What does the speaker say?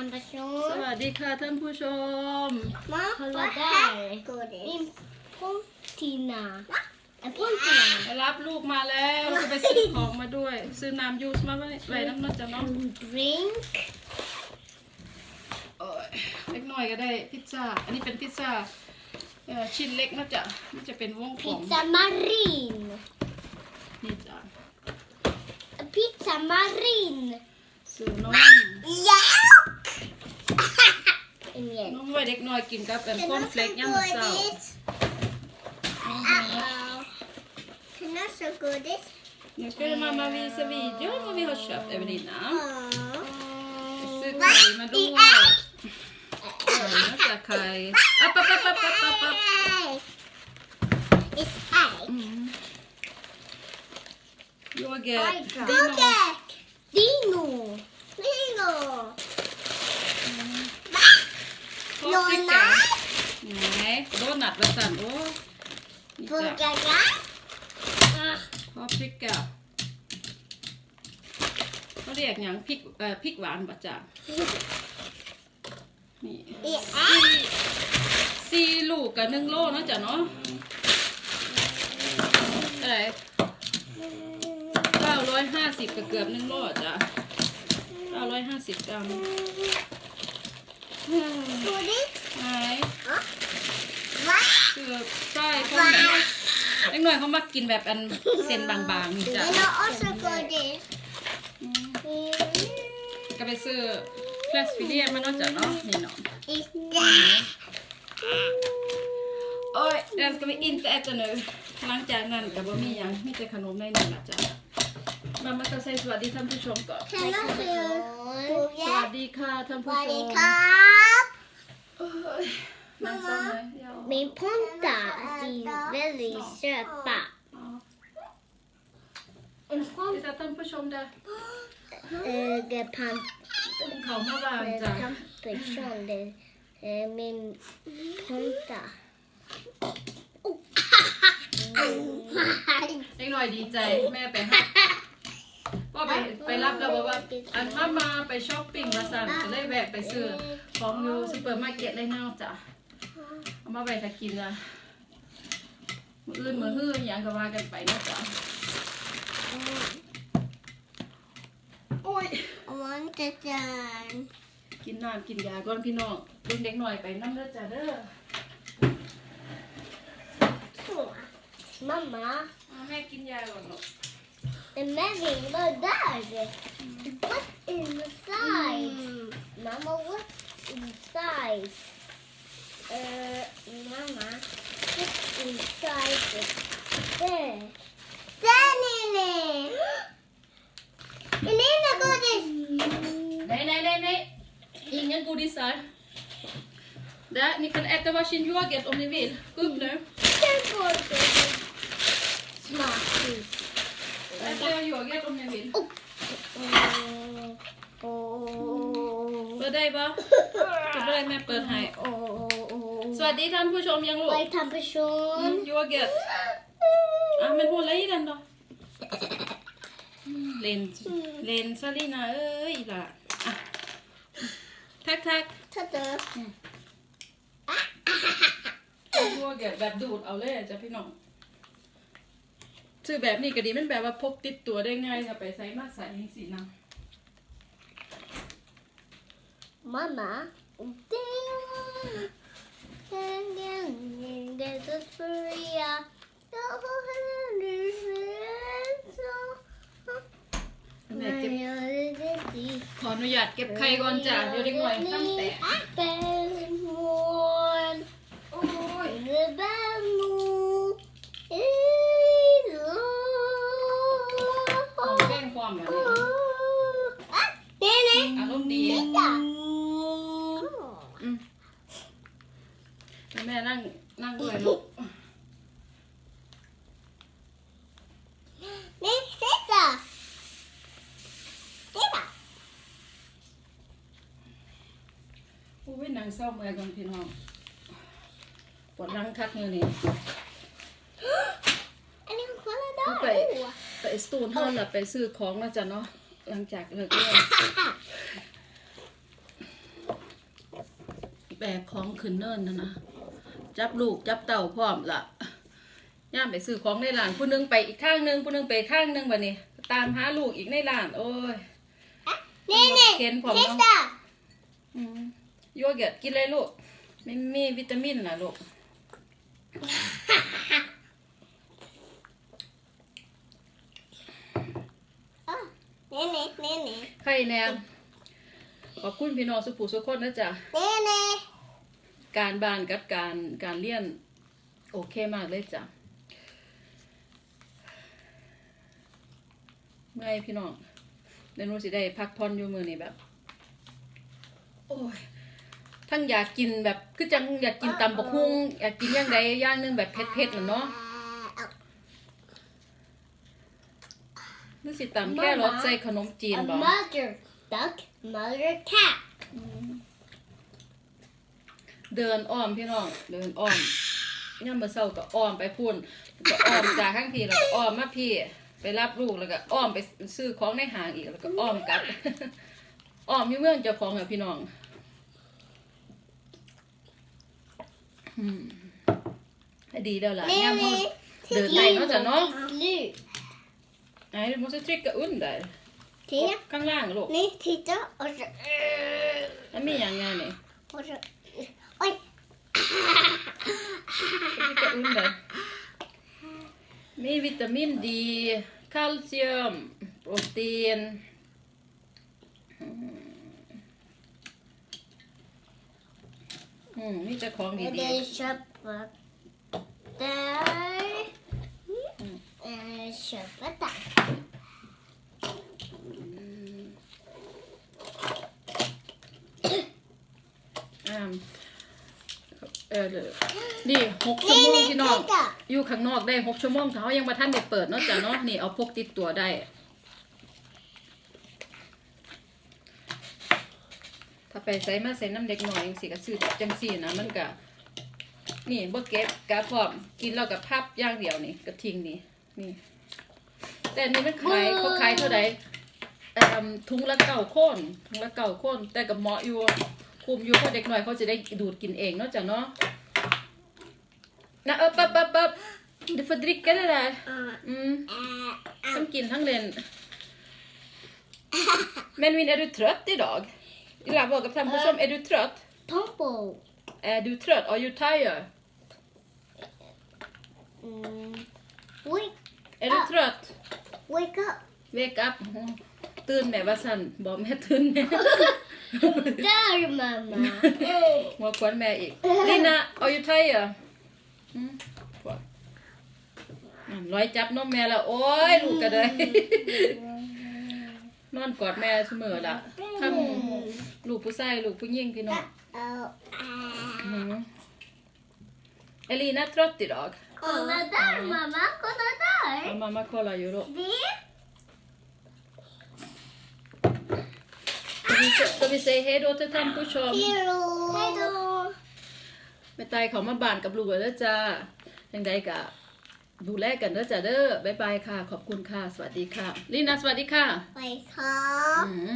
en ส person. วัสดีค่ะท่านผู้ชม Ma, Kolla vad där. här godis? Min pontina. En pontina. ไปรับลูกมาแล้วแล้วก็ไปซื้อของมาด้วย ซื้อน้ำยูสมาไว้ไว้น้ำน่าจะเน้อง Drink. เล็กน้อยก็ได้พิซซ่า อันนี้เป็นพิซซ่าเอ่อชิ้นเล็กน่าจะน่าจะเป็นวงกลม Pizza marin. นี่จ้ะ Pizza marin. ซื้อนม Ja! En mjölk. นมไว้เด็กน้อยกินกับเป็นคอนเฟลกย่างเช้า godis. Uh-oh. Kan jag få godis? Nu ska mamma visa videon vad vi har köpt Evelina. Ja. ซื้อไข่มาด้วยไข่น่าจะไข่อัปปับปับปับปับปับปับ Egg. It's egg. อืมโยเกิร์ต Yoghurt. Dino. Bingo. พอพริกแก Låna. ไหนโดนัทละสันโอ้นี่จ้ะ Burgare. พอพริกแกเขาเรียกอย่างพริกเอ่อพริกหวานปะจ้ะนี่ Det สี่สี่ลูกกับหนึ่งโลเนาะจ้ะเนาะอะไรเก้าร้อยห้าสิบกับเกือบหนึ่งโลอะจ้ะเก้าร้อยห้าสิบกรัม godis. ไหน Va? คือใช่เขาแบบเล็กหน่อยเขามากินแบบอันเส้นบางๆนี่จ้ะ Den har också godis. อืม Mm. ก็ไปซื้อแฟลชฟิเลียมาเนาะจ้ะเนาะนี่เนาะ Där. Oj, den ska vi inte äta nu. หลังจากนั้นก็บ่มีหยังมีแต่ขนมในนี้ล่ะจ้ะ มามาก็ใส่สวัสดีท่านผู้ชมก่อน Kan jag få สวัส godis? ดีค่ะท่านผู้ชม Vadikap. เอ้ยนั่งซ้ำเลยเดี๋ยว Min ponta är väldigt söta. En สวัสดี ponta ท่านผู้ชมเด้อ är pan เขามาวางจ้ะ person. Det är min ponta. เล็กหน่อยดีใจแม่ไปให้ พ่อไปไปรับแล้วบอกว่าอันมามาไปช้อปปิ้งมาสั่นก็เลยแวะไปซื้อของอยู่ซูเปอร์มาร์เก็ตเลยเนาะจ้ะเอามาไปถ้ากินละมื้ออื่นมื้อฮื้อหยังก็ว่ากันไปเนาะจ้ะโอ้ย Want den? กินน้ำกินยาก่อนพี่น้องลุงเด็กหน่อยไปน้ำเด้อจ้ะเด้อ Så. Mamma, เอาแม่กินยาก่อนลูก en Imagine, look that. What is inside? Mm. Mama, what's inside? Uh, Mama, what's inside the bed? This! Nej, nej, nej, nej! Ingen godisar. Där, ni kan äta varsin yoghurt om ni vill. Gå nu. เปิดได้ปะเปิดได้แม่เปิดให้สวัสดีท่านผู้ชมยังลูก Vad är en person? โยเกิร์ตอะมัน hålla i den då Len, Len Salina เอ้ยล่ะอะทักทัก Tada! โยเกิร์ตแบบดูดเอาเลยจ้ะพี่น้อง ซื้อแบบนี้ก็ดีมันแบบว่าพกติดตัวได้ง่ายจะไปใส่มาใส่ยังสินะ Mamma. Ding. Ding, ding, ding, det är Soria. Jag har henne så. แม่เก็บ Jag är det ขออนุญาตเก็บไข่ก่อนจ้ะเดี๋ยวเด็กหน่อยตั้งแต่ แต่ โอ้ย Bällmor. ของแป้งความแบบนี้ Den är... อารมณ์ดี Titta! อืมแม่นั่งนั่งด้วยลูก Nej, titta! Titta! โอ้ยนา งเศร้าเมื่อยกันพี่น้องปวดรังคักมือนี่ Är ni kolla ก็ไป där? ไปสตูนเท่าน่ะไปซื้อของแล้วจ้ะเนาะหลังจากเลิกเรียนแบกของขึ้นเนินนะนะจับลูกจับเต่าพร้อมละย่ามไปซื้อของในร้านผู้หนึงไปอีกข้างหนึงผู้หนึงไปอีกข้างหนึงบัดนี้ตามหาลูกอีกในร้านโอ้ยนี่นี่เข็นผมพิซเนาะซ่าอืม โยเกิร์ตกินเลยลูกไม่มีวิตามินนะลูกนี่นี่นี่นี่ใครแนมขอบคุณพี่น้องสุภูสุกคนนะจ๊ะนี่นี่การบ้านกับการการเรียน โอเคมากเลยจ้ะเมื่อยพี่น้องเดี๋ยวหนูสิได้พักผ่อนอยู่มือนี่แบบ โอ้ย ทั้งอยากกินแบบคือจังอยากกินตำบกฮุ่งอยากกินอย่างใดอย่างหนึงแบบเผ็ดๆน่ะเนาะนึกสิตำแค่รสใส่ขนมจีน A บ่ mother duck, mother cat. เดินอ้อมพี่น้องเดินอ้อมย่ามมื้อเช้าก็อ้อมไปพุ่นก็อ้อมจากข้างพี่แล้วก็อ้อมมาพี่ ไปรับลูกแล้วก็อ้อมไปซื้อของในห้างอีกแล้วก็อ้อมกลับ อ้อมอยู่เมืองเจ้าของอะพี่น้อง อืมดีแล้วล่ะนี่ย่ามเฮานี่เดินไปเนาะจ้ะเนาะ Blue. ไหนมันจะ มนี่จะของดี And then shop up there. And shop it down. ๆอ่าเออเดี๋ยวนี่หกชั่วโมงพี่น้อง อยู่ข้างนอกได้หกชั่วโมงเขายังมาท่านได้เปิดเนาะจ้ะเนาะนี่เอาพกติดตัวได้ ถ้าไปใส่มาใส่น้ำเด็กหน่อยจังสิก็ซื้อจังสี่นะมันก็นี่บ่เก็บกะพร้อมกินแล้วก็พับย่างเดียวนี่ก็ทิ้งนี่นี่ แต่นี่มันขายเขาขายเท่าไหร่เอ่มถุงละเก้าโคนถุงละเก้าโคนแต่กับเหมาะอยู่คุมอยู่เพราะเด็กหน่อยเขาจะได้ดูดกินเองเนาะจ้ะเนาะนะเออปั๊บปั๊บปั๊บเดี๋ยวฟดริกกันได้อืมทั้งกินทั้งเล่น Men Min, är du trött idag? Illa våga fram som, är du trött? Pompo. Är du trött? Are you tired? Mm. Wake, Är du trött? wake up. Wake up อ๋อตื่นแม่ว่าสันบอกแม่ตื่นแม่ There, Mama. หัวควนแม่อีก Lina are you tired อืมปวดอะร้อยจับนมแม่แล้ว โอ้ย ลูกกระเดย นอนกอดแม่เสมอละทำลูกผู้ชายลูกผู้หญิงพี่น้อง Oh, Mm. Elina är trött idag. Kolla där, mamma. Kolla där. Ja, mamma kollar ju då. Det. Ska vi, ska vi säga hej då till Tampo Chom? hero. Hej då. แม่ตายเขามาบ้านกับลูกแล้วจ้ายังไงกะ ดูแลกันเด้อจ้าเด้อบ๊ายบายค่ะ ขอบคุณค่ะ สวัสดีค่ะ ลีนาสวัสดีค่ะ ไปครับอืม